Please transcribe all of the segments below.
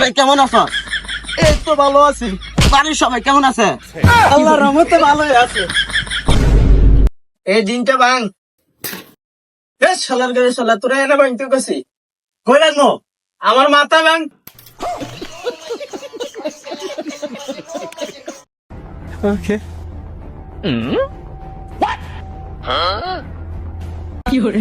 ভাই কেমন আছো? এই তো ভালো আছি। বাড়ির সবাই কেমন আছে? আল্লাহ রহমত ভালোই আছে। এই দিনটা ভাঙ। বেশ শালার গাড়ি শালা তোরা এনে ভাঙতে গেছি কইলেন মো আমার মাথা ভাঙ। ওকে। কি হরে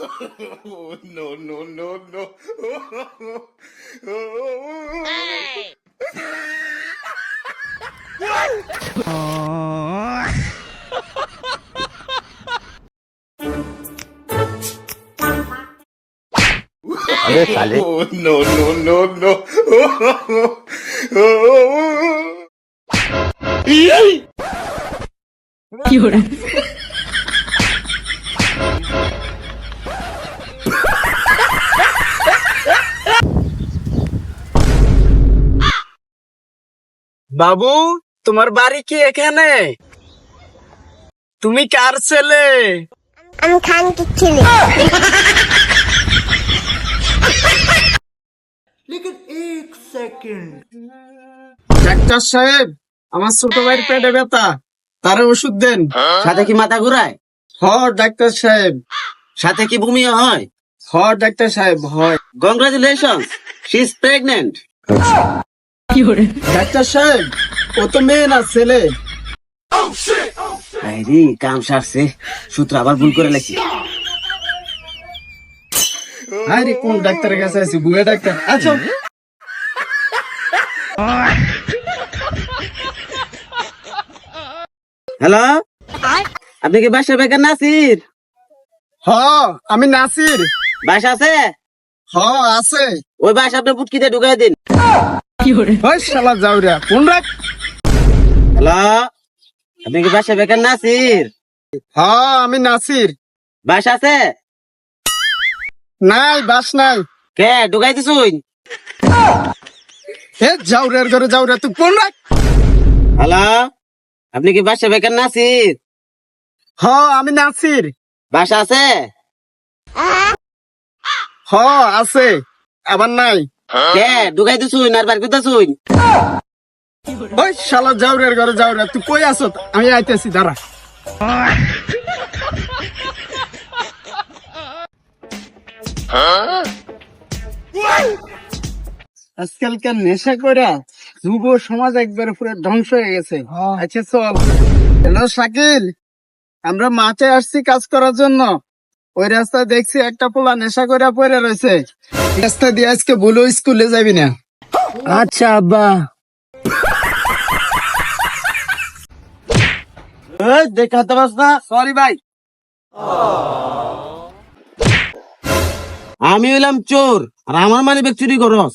no, no, no, no. Hey. ¿Dónde sale? no, no, no, no. Llora. বাবু তোমার বাড়ি কি এখানে? তুমি কার ছেলে? আমি খান ছেলে। ডাক্তার সাহেব আমার ছোট ভাইয়ের পেটে ব্যথা। তারে ওষুধ দেন। সাথে কি মাথা ঘুরায়? হ ডাক্তার সাহেব। সাথে কি বমি হয়? হ ডাক্তার সাহেব হয়। Congratulation she is pregnant doctor সাহেব ও তো মেয়ে না ছেলে। আরে কাম সারছে। সূত্র আবার ভুল করে লেখি আরে কোন ডাক্তারের কাছে আছি বুয়ে ডাক্তার। আচ্ছা। হ্যালো? আপনি কি বাসা বেকার নাসির? হ আমি নাসির। বাসা আছে? হ আছে। ওই বাসা আপনি পুটকিতে ঢুকাই দিন। শালা যাওরা কোন রাখ। হ্যালো আপনি কি বাসা বেকার নাসির? হ আমি নাসির। বাসা আছে? নাই বাস নাই। কে ঢুকাই দিছুন হে যাওরের ঘরে যাওরা তুই কোন রাখ। হ্যালো আপনি কি বাসা বেকার নাসির? হ আমি নাসির। বাসা আছে? হ আছে আবার নাই। কে? ঢুকাই দিছুন আর বার করতেছুন ওই শালা যাওরের ঘরে যাওরা তুই কই আছো? আমি আইতেছি দাঁড়া। আজকালকার নেশা করে যুব সমাজ একবারে পুরো ধ্বংস হয়ে গেছে। আচ্ছা চল। হ্যালো শাকিল। আমরা মাঠে আসছি কাজ করার জন্য। ওই রাস্তা দেখছি একটা পোলা নেশা করে পড়ে রয়েছে রাস্তা দিয়ে আজকে ভুলো স্কুলে যাবি না। আচ্ছা আব্বা। দেখাতে পারছ না। সরি ভাই আমি হইলাম চোর আর আমার মানে ব্যাগ চুরি করস।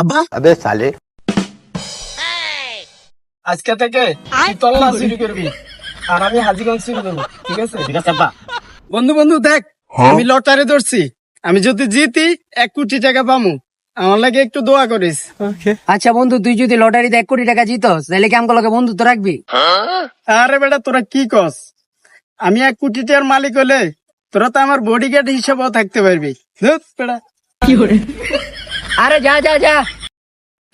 আব্বা। আবে সালে। আজকে থেকে তুই তল্লা চুরি করবি। আর আমি হাজিগঞ্জ ঠিক আছে? ঠিক আছে আব্বা। বন্ধু বন্ধু দেখ আমি লটারি ধরছি। আমি যদি জিতি এক কোটি টাকা পামু। আমার লাগে একটু দোয়া করিস। আচ্ছা বন্ধু তুই যদি লটারিতে এক কোটি টাকা জিতস তাহলে কি আমাকে বন্ধুত্ব রাখবি? আরে বেটা তোরা কি কস? আমি এক কোটি টাকার মালিক হলে তোরা তো আমার বডিগার্ড হিসেবেও থাকতে পারবি। আরে যা যা যা।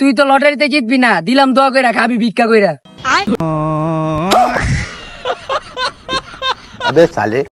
তুই তো লটারিতে জিতবি না দিলাম দোয়া কইরা খাবি ভিক্ষা কইরা। ¿A dónde sale?